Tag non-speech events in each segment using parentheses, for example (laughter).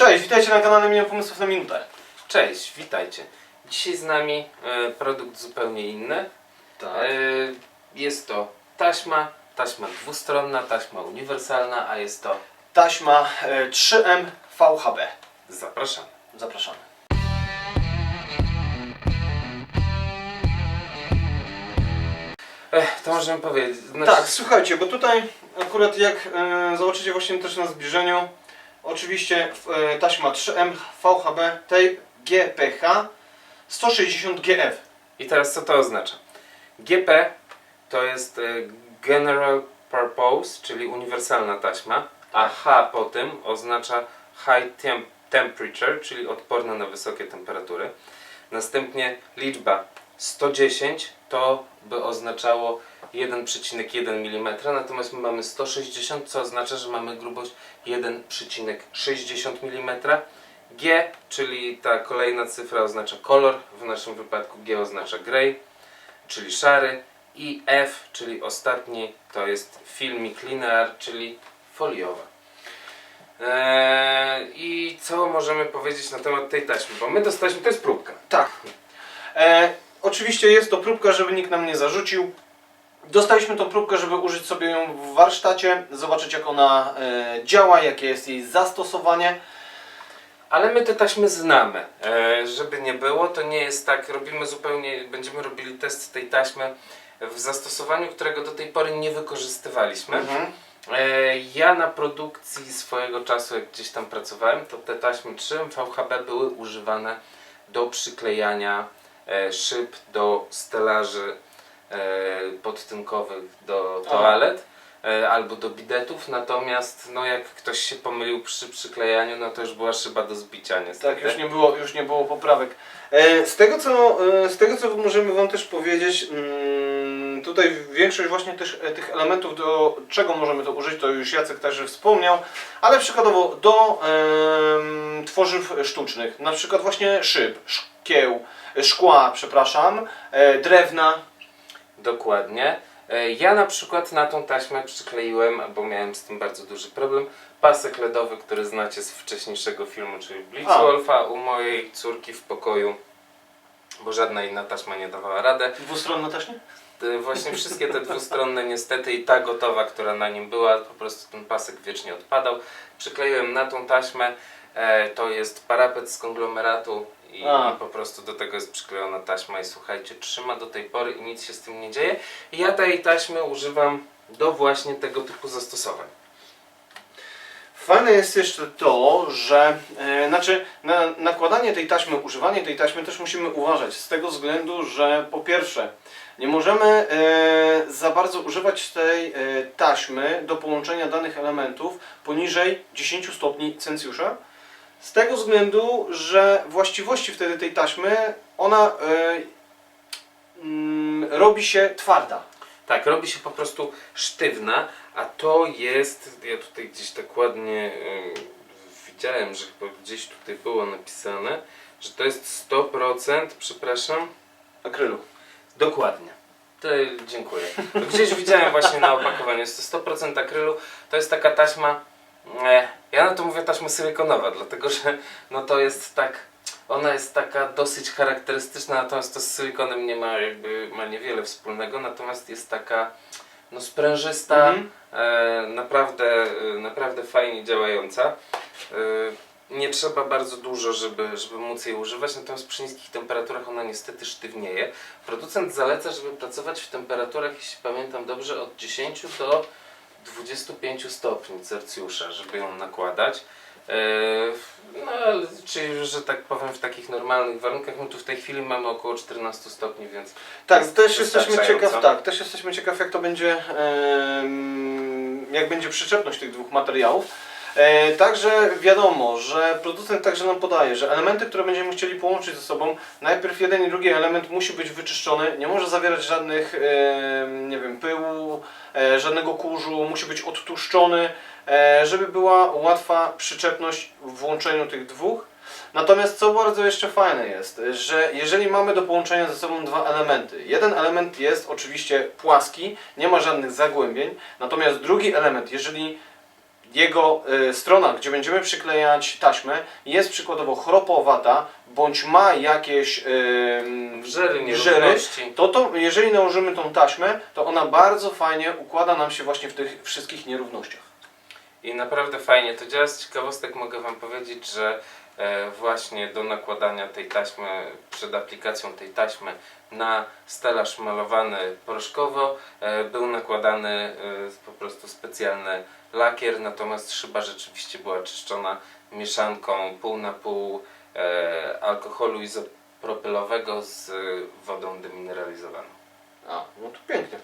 Cześć, witajcie na kanale Milion Pomysłów na Minutę. Cześć, witajcie. Dzisiaj z nami e, produkt zupełnie inny. Tak. E, jest to taśma, taśma dwustronna, taśma uniwersalna, a jest to Taśma e, 3M VHB. zapraszamy. Zapraszamy. Ech, to możemy powiedzieć. Znaczy, Tak, słuchajcie, bo tutaj akurat jak e, zobaczycie właśnie też na zbliżeniu, oczywiście e, taśma 3M VHB Tape GPH 160 GF. I teraz co to oznacza? GP to jest e, General Purpose, czyli uniwersalna taśma, a H po tym oznacza High tem Temperature, czyli odporna na wysokie temperatury. Następnie liczba 110 to by oznaczało 1,1 mm, natomiast my mamy 160, co oznacza, że mamy grubość 1,60 mm. G, czyli ta kolejna cyfra oznacza kolor, w naszym wypadku G oznacza grey, czyli szary i F, czyli ostatni to jest filmik linear, czyli foliowa. Eee, I co możemy powiedzieć na temat tej taśmy? Bo my dostaliśmy, to jest próbka. Tak. E, oczywiście jest to próbka, żeby nikt nam nie zarzucił. Dostaliśmy tą próbkę, żeby użyć sobie ją w warsztacie, zobaczyć jak ona e, działa, jakie jest jej zastosowanie. Ale my te taśmy znamy. E, żeby nie było, to nie jest tak, robimy zupełnie, będziemy robili test tej taśmy w zastosowaniu, którego do tej pory nie wykorzystywaliśmy. Mhm. E, Ja na produkcji swojego czasu, jak gdzieś tam pracowałem, to te taśmy 3 VHB były używane do przyklejania e, szyb do stelaży podtynkowych do toalet e, albo do bidetów, natomiast no jak ktoś się pomylił przy przyklejaniu, no to już była szyba do zbicia niestety. Tak, już nie było, już nie było poprawek. E, z, tego, co, e, z tego co możemy Wam też powiedzieć, mm, tutaj większość właśnie też, e, tych elementów, do czego możemy to użyć, to już Jacek także wspomniał, ale przykładowo do tworzyw sztucznych, na przykład właśnie szyb, szkieł, e, szkła, przepraszam, e, drewna. Dokładnie. E, Ja na przykład na tą taśmę przykleiłem, bo miałem z tym bardzo duży problem, pasek LEDowy, który znacie z wcześniejszego filmu, czyli Blitzwolfa u mojej córki w pokoju, bo żadna inna taśma nie dawała radę. Dwustronna też nie? E, Właśnie wszystkie te dwustronne niestety i ta gotowa, która na nim była, po prostu ten pasek wiecznie odpadał. Przykleiłem na tą taśmę, e, to jest parapet z konglomeratu i, A. i po prostu do tego jest przyklejona taśma i słuchajcie, trzyma do tej pory i nic się z tym nie dzieje. I ja tej taśmy używam do właśnie tego typu zastosowań. Fajne jest jeszcze to, że e, znaczy na nakładanie tej taśmy, używanie tej taśmy też musimy uważać z tego względu, że po pierwsze nie możemy e, za bardzo używać tej e, taśmy do połączenia danych elementów poniżej 10 stopni Celsjusza. Z tego względu, że właściwości wtedy tej taśmy ona mm, robi się twarda. Tak, robi się po prostu sztywna, a to jest, ja tutaj gdzieś tak ładnie ym, widziałem, że chyba gdzieś tutaj było napisane, że to jest 100%, przepraszam, Akrylu. dokładnie. To, dziękuję. Gdzieś widziałem właśnie na opakowaniu, jest to 100% akrylu, to jest taka taśma, ja na to mówię taśma silikonowa, dlatego że no to jest tak, ona jest taka dosyć charakterystyczna, natomiast to z silikonem nie ma jakby, ma niewiele wspólnego, natomiast jest taka no sprężysta, Mhm. e, naprawdę, e, naprawdę fajnie działająca. E, nie trzeba bardzo dużo, żeby, żeby móc jej używać, natomiast przy niskich temperaturach ona niestety sztywnieje. Producent zaleca, żeby pracować w temperaturach, jeśli pamiętam dobrze, od 10 do 25 stopni Celsjusza, żeby ją nakładać. E, No, ale, czyli, że tak powiem, w takich normalnych warunkach, my tu w tej chwili mamy około 14 stopni, więc Tak, też jesteśmy ciekaw, tak, też jesteśmy ciekaw jak to będzie, jak będzie przyczepność tych dwóch materiałów. E, także wiadomo, że producent także nam podaje, że elementy, które będziemy chcieli połączyć ze sobą, najpierw jeden i drugi element musi być wyczyszczony, nie może zawierać żadnych, nie wiem, pyłu, e, żadnego kurzu, musi być odtłuszczony, e, żeby była łatwa przyczepność w włączeniu tych dwóch. Natomiast co bardzo jeszcze fajne jest, że jeżeli mamy do połączenia ze sobą dwa elementy, jeden element jest oczywiście płaski, nie ma żadnych zagłębień, natomiast drugi element, jeżeli jego e, strona, gdzie będziemy przyklejać taśmę, jest przykładowo chropowata, bądź ma jakieś Wrzery, wrzery, nierówności. to, to jeżeli nałożymy tą taśmę, to ona bardzo fajnie układa nam się właśnie w tych wszystkich nierównościach. I naprawdę fajnie to działa. Z ciekawostek mogę Wam powiedzieć, że e, właśnie do nakładania tej taśmy, przed aplikacją tej taśmy na stelaż malowany proszkowo e, był nakładany e, po prostu specjalny lakier, natomiast szyba rzeczywiście była czyszczona mieszanką pół na pół alkoholu izopropylowego z wodą demineralizowaną. A, no to pięknie.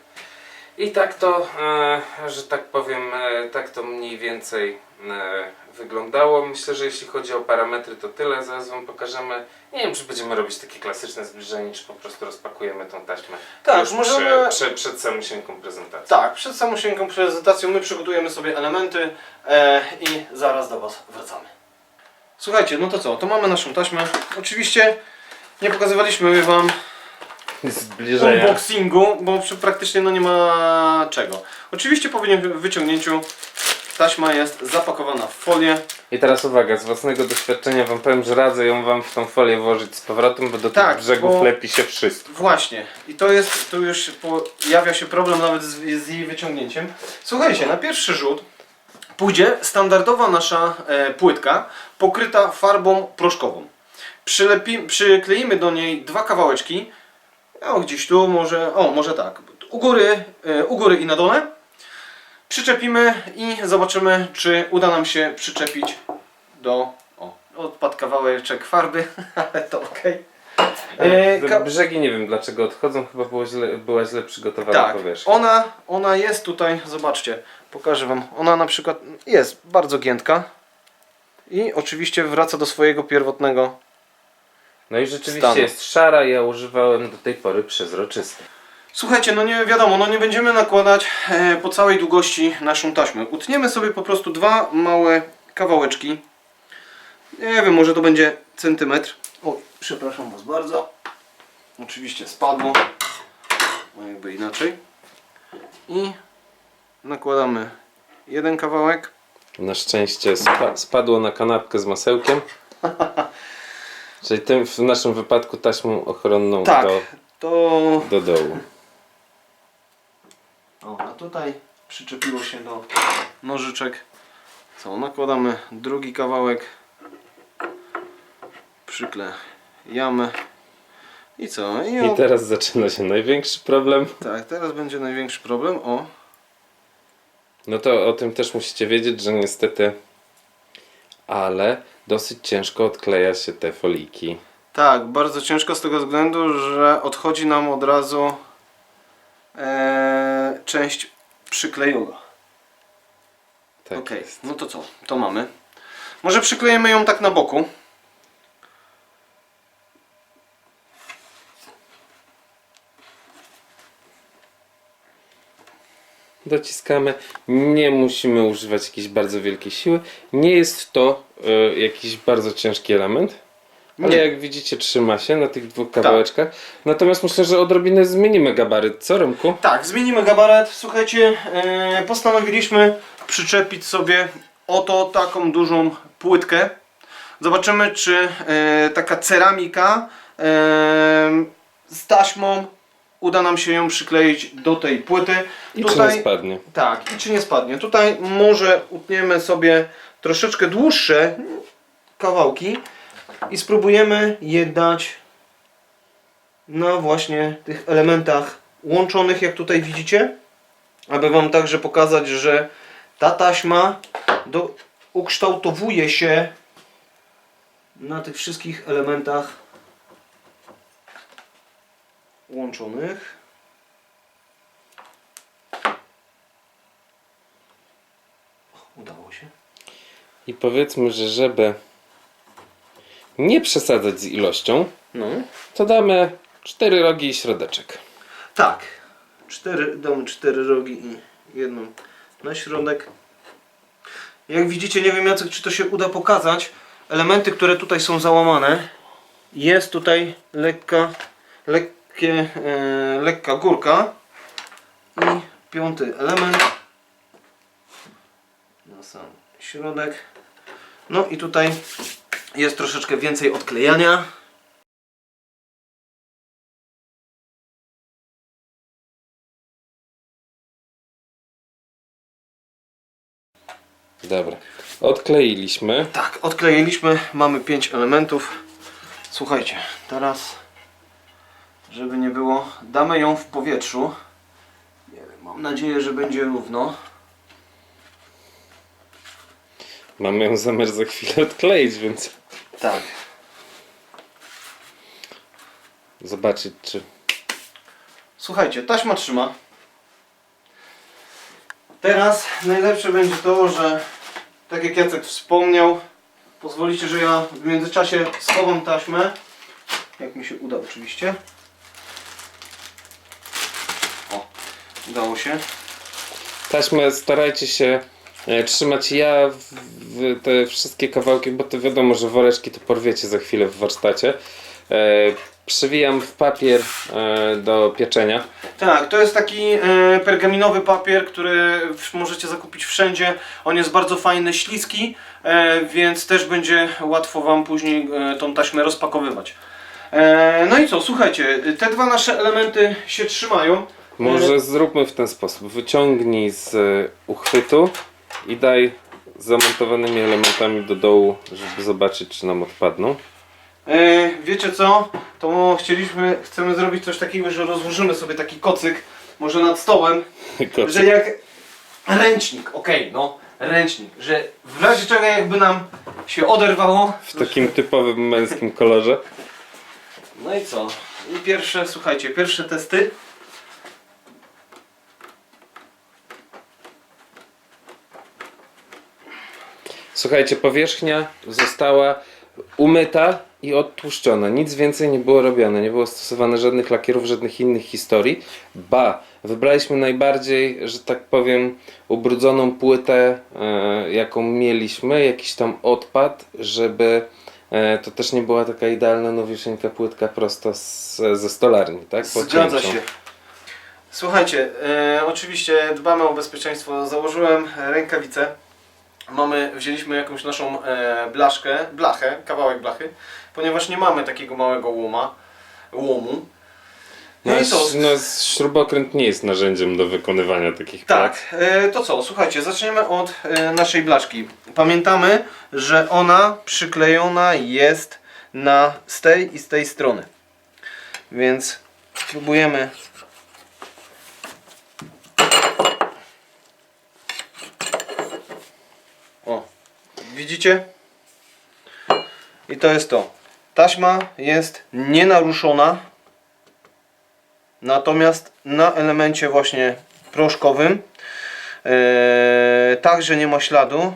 I tak to, e, że tak powiem, e, tak to mniej więcej e, wyglądało. Myślę, że jeśli chodzi o parametry, to tyle. Zaraz Wam pokażemy. Nie wiem, czy będziemy robić takie klasyczne zbliżenie, czy po prostu rozpakujemy tą taśmę. Tak, już możemy- Przed, przed, przed samą prezentacji. Tak, przed samą prezentacją my przygotujemy sobie elementy e, i zaraz do Was wracamy. Słuchajcie, no to co? To mamy naszą taśmę. Oczywiście nie pokazywaliśmy Wam unboxingu, bo przy- praktycznie no nie ma czego. Oczywiście po wycią- wyciągnięciu taśma jest zapakowana w folię. I teraz uwaga, z własnego doświadczenia Wam powiem, że radzę ją Wam w tą folię włożyć z powrotem, bo do Tak, tych brzegów bo- lepi się wszystko. Właśnie. I to jest, tu już pojawia się problem nawet z, z jej wyciągnięciem. Słuchajcie, na pierwszy rzut pójdzie standardowa nasza e, płytka pokryta farbą proszkową. Przylepi, przykleimy do niej dwa kawałeczki. O, gdzieś tu może, o, może tak. U góry, e, u góry i na dole. Przyczepimy i zobaczymy, czy uda nam się przyczepić do... O, odpadł kawałeczek farby, (laughs) ale to okej. E, ka- Brzegi nie wiem dlaczego odchodzą, chyba było źle, była źle przygotowana tak, powierzchnia. ona, ona jest tutaj, zobaczcie, pokażę Wam. Ona na przykład jest bardzo giętka i oczywiście wraca do swojego pierwotnego. No i rzeczywiście stanu. jest szara, ja używałem do tej pory przezroczystej. Słuchajcie, no nie wiadomo, no nie będziemy nakładać e, po całej długości naszą taśmę. Utniemy sobie po prostu dwa małe kawałeczki. Nie wiem, może to będzie centymetr. O, przepraszam Was bardzo. Oczywiście spadło. No jakby inaczej. I nakładamy jeden kawałek. Na szczęście spa spadło na kanapkę z masełkiem. (laughs) Czyli tym w naszym wypadku taśmą ochronną Tak, do, to... do dołu. O, a tutaj przyczepiło się do nożyczek. Co, nakładamy drugi kawałek. Przyklejamy. I co? I, I o, teraz zaczyna się największy problem. tak, teraz będzie największy problem. O, No to o tym też musicie wiedzieć, że niestety, ale dosyć ciężko odkleja się te foliki. tak, bardzo ciężko z tego względu, że odchodzi nam od razu e, część przyklejona. Tak Okej, no to co? To mamy. Może przyklejemy ją tak na boku. Dociskamy. Nie musimy używać jakiejś bardzo wielkiej siły. Nie jest to e, jakiś bardzo ciężki element. Ale Nie. jak widzicie trzyma się na tych dwóch kawałeczkach. Natomiast myślę, że odrobinę zmienimy gabaryt. Co Romku? Tak, zmienimy gabaret. Słuchajcie, e, postanowiliśmy przyczepić sobie oto taką dużą płytkę. Zobaczymy, czy e, taka ceramika e, z taśmą uda nam się ją przykleić do tej płyty. I czy nie spadnie? Tak, i czy nie spadnie. Tutaj może utniemy sobie troszeczkę dłuższe kawałki i spróbujemy je dać na właśnie tych elementach łączonych, jak tutaj widzicie, aby Wam także pokazać, że ta taśma do, ukształtowuje się na tych wszystkich elementach łączonych. Udało się. I powiedzmy, że żeby nie przesadzać z ilością, No. to damy cztery rogi i środeczek. Tak. Cztery, damy cztery rogi i jedną na środek. Jak widzicie, nie wiem Jacek, czy to się uda pokazać. Elementy, które tutaj są załamane. Jest tutaj lekka, lekkie, e, lekka górka. I piąty element. Na sam środek. No i tutaj jest troszeczkę więcej odklejania. Dobra. Odkleiliśmy. Tak, odkleiliśmy, mamy 5 elementów. Słuchajcie, teraz, żeby nie było, damy ją w powietrzu. Nie wiem, mam nadzieję, że będzie równo. Mamy ją zamiar za chwilę odkleić, więc Tak. zobaczyć czy... Słuchajcie, taśma trzyma. Teraz najlepsze będzie to, że tak jak Jacek wspomniał, pozwolicie, że ja w międzyczasie schowam taśmę. Jak mi się uda oczywiście. O, udało się. Taśmę starajcie się e, trzymać ja w, w te wszystkie kawałki, bo to wiadomo, że woreczki to porwiecie za chwilę w warsztacie. E, przywijam w papier e, do pieczenia. Tak, to jest taki e, pergaminowy papier, który w- możecie zakupić wszędzie. On jest bardzo fajny, śliski, e, więc też będzie łatwo Wam później e, tą taśmę rozpakowywać. E, no i co, słuchajcie, te dwa nasze elementy się trzymają. Może zróbmy w ten sposób. Wyciągnij z e, uchwytu i daj zamontowanymi elementami do dołu, żeby zobaczyć, czy nam odpadną. E, wiecie co, to chcieliśmy, chcemy zrobić coś takiego, że rozłożymy sobie taki kocyk, może nad stołem, (laughs) Kocyk. że jak ręcznik, okej, no, ręcznik, że w razie czego jakby nam się oderwało, W takim typowym męskim kolorze. No i co? I pierwsze, słuchajcie, pierwsze testy. Słuchajcie, powierzchnia została umyta i odtłuszczona. Nic więcej nie było robione. Nie było stosowane żadnych lakierów, żadnych innych historii. Ba, wybraliśmy najbardziej, że tak powiem, ubrudzoną płytę, e, jaką mieliśmy, jakiś tam odpad, żeby e, to też nie była taka idealna nowiusieńka płytka prosto z, ze stolarni, tak? Po Zgadza cięciu. się. Słuchajcie, e, oczywiście dbamy o bezpieczeństwo. Założyłem rękawice. Mamy, wzięliśmy jakąś naszą e, blaszkę, blachę, kawałek blachy, ponieważ nie mamy takiego małego łoma, łomu. No i co? No, śrubokręt nie jest narzędziem do wykonywania takich prac. Tak, e, to co? Słuchajcie, zaczniemy od e, naszej blaszki. Pamiętamy, że ona przyklejona jest na z tej i z tej strony. Więc próbujemy. O, widzicie? I to jest to. Taśma jest nienaruszona. Natomiast na elemencie właśnie proszkowym e, także nie ma śladu.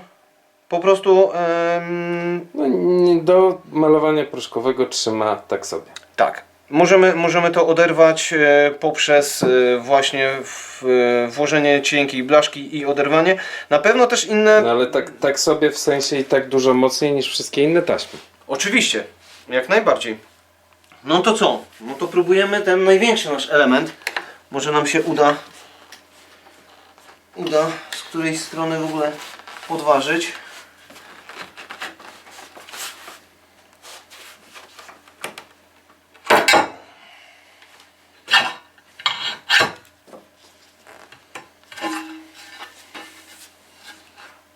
Po prostu No, nie- do malowania proszkowego trzyma tak sobie. tak. Możemy, możemy to oderwać e, poprzez e, właśnie e, włożenie cienkiej blaszki i oderwanie. Na pewno też inne. No ale tak, tak sobie w sensie i tak dużo mocniej niż wszystkie inne taśmy. Oczywiście, jak najbardziej. No to co? No to próbujemy ten największy nasz element. Może nam się uda, uda z której strony w ogóle podważyć.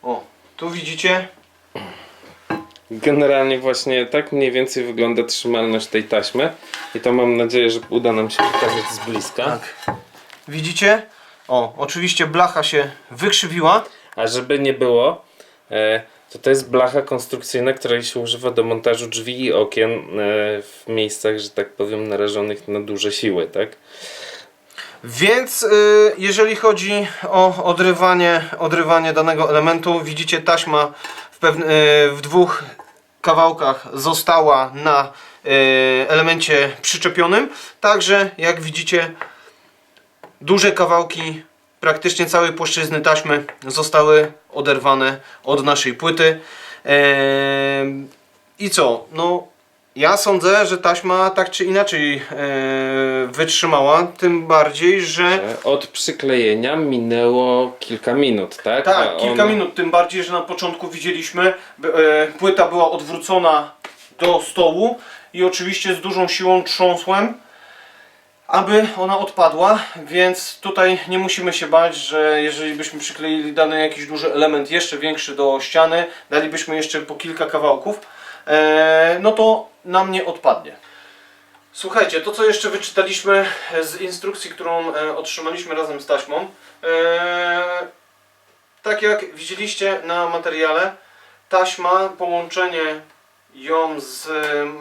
O, tu widzicie, Generalnie właśnie tak mniej więcej wygląda trzymalność tej taśmy i to mam nadzieję, że uda nam się pokazać z bliska. Tak. Widzicie? O, oczywiście blacha się wykrzywiła. A żeby nie było, e, to to jest blacha konstrukcyjna, której się używa do montażu drzwi i okien e, w miejscach, że tak powiem, narażonych na duże siły, tak? Więc y, jeżeli chodzi o odrywanie, odrywanie danego elementu, widzicie taśma w, pewne, y, w dwóch kawałkach została na y, elemencie przyczepionym. Także jak widzicie duże kawałki praktycznie całej płaszczyzny taśmy zostały oderwane od naszej płyty. I co? No Ja sądzę, że taśma tak czy inaczej e, wytrzymała, tym bardziej, że Od przyklejenia minęło kilka minut, tak? Tak, A kilka on- minut, tym bardziej, że na początku widzieliśmy, by- e, płyta była odwrócona do stołu i oczywiście z dużą siłą trząsłem, aby ona odpadła, więc tutaj nie musimy się bać, że jeżeli byśmy przykleili dany jakiś duży element jeszcze większy do ściany, dalibyśmy jeszcze po kilka kawałków, no to nam nie odpadnie. Słuchajcie, to co jeszcze wyczytaliśmy z instrukcji, którą e, otrzymaliśmy razem z taśmą, e, tak jak widzieliście na materiale, taśma, połączenie ją z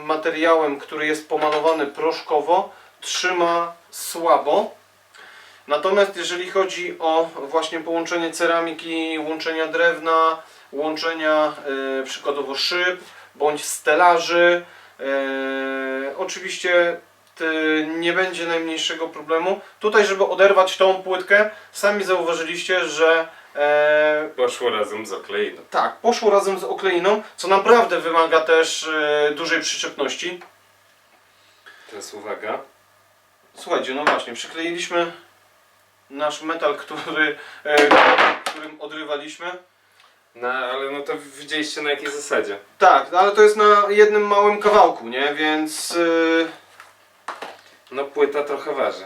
materiałem, który jest pomalowany proszkowo, trzyma słabo. Natomiast jeżeli chodzi o właśnie połączenie ceramiki, łączenia drewna, łączenia e, przykładowo szyb bądź stelaży, e, oczywiście nie będzie najmniejszego problemu. Tutaj, żeby oderwać tą płytkę, sami zauważyliście, że e, Poszło razem z okleiną. tak, poszło razem z okleiną, co naprawdę wymaga też e, dużej przyczepności. Teraz uwaga. Słuchajcie, no właśnie, przykleiliśmy nasz metal, który, e, którym odrywaliśmy. No, ale no to widzieliście na jakiej zasadzie. Tak, no ale to jest na jednym małym kawałku, nie? Więc e, No płyta trochę waży.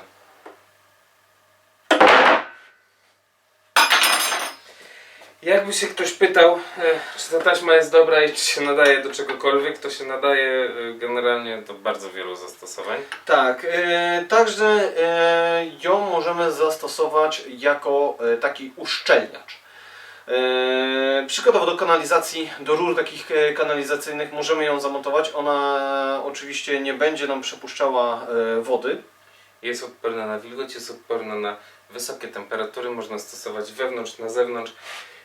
Jakby się ktoś pytał, e, czy ta taśma jest dobra i czy się nadaje do czegokolwiek, to się nadaje e, generalnie do bardzo wielu zastosowań. tak, e, także e, ją możemy zastosować jako e, taki uszczelniacz. E, przykładowo do kanalizacji, do rur takich e, kanalizacyjnych możemy ją zamontować. Ona oczywiście nie będzie nam przepuszczała e, wody. Jest odporna na wilgoć, jest odporna na wysokie temperatury, można stosować wewnątrz, na zewnątrz.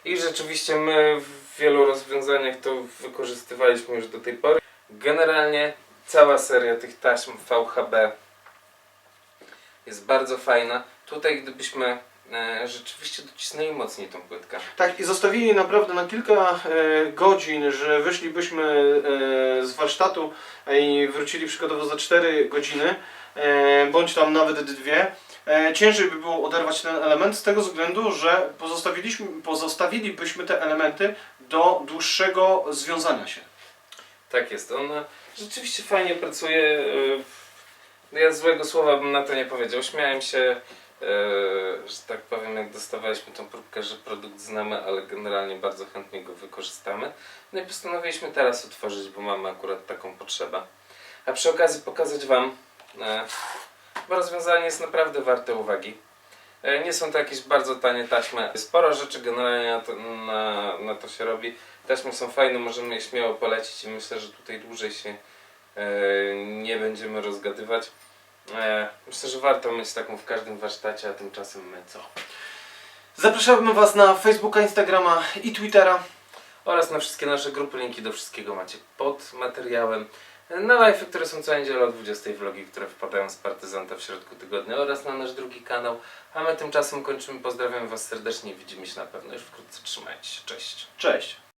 I rzeczywiście my w wielu rozwiązaniach to wykorzystywaliśmy już do tej pory. Generalnie cała seria tych taśm VHB jest bardzo fajna. Tutaj gdybyśmy e, rzeczywiście docisnęli mocniej tą płytkę. Tak, i zostawili naprawdę na kilka e, godzin, że wyszlibyśmy e, z warsztatu i wrócili przykładowo za 4 godziny, e, bądź tam nawet dwie. E, ciężej by było oderwać ten element z tego względu, że pozostawiliśmy, pozostawilibyśmy te elementy do dłuższego związania się. Tak jest, ona rzeczywiście fajnie pracuje. e, Ja złego słowa bym na to nie powiedział. Śmiałem się, że tak powiem, jak dostawaliśmy tą próbkę, że produkt znamy, ale generalnie bardzo chętnie go wykorzystamy. No i postanowiliśmy teraz otworzyć, bo mamy akurat taką potrzebę. A przy okazji pokazać Wam, e, bo rozwiązanie jest naprawdę warte uwagi. E, Nie są to jakieś bardzo tanie taśmy. Sporo rzeczy generalnie na to, na, na to się robi. Taśmy są fajne, możemy je śmiało polecić i myślę, że tutaj dłużej się e, nie będziemy rozgadywać. E, myślę, że warto mieć taką w każdym warsztacie, a tymczasem my co? Zapraszamy Was na Facebooka, Instagrama i Twittera. Oraz na wszystkie nasze grupy, linki do wszystkiego macie pod materiałem. Na live, które są co niedzielę o 20 vlogi, które wpadają z partyzanta w środku tygodnia oraz na nasz drugi kanał. A my tymczasem kończymy. Pozdrawiam Was serdecznie widzimy się na pewno już wkrótce. Trzymajcie się. Cześć. Cześć!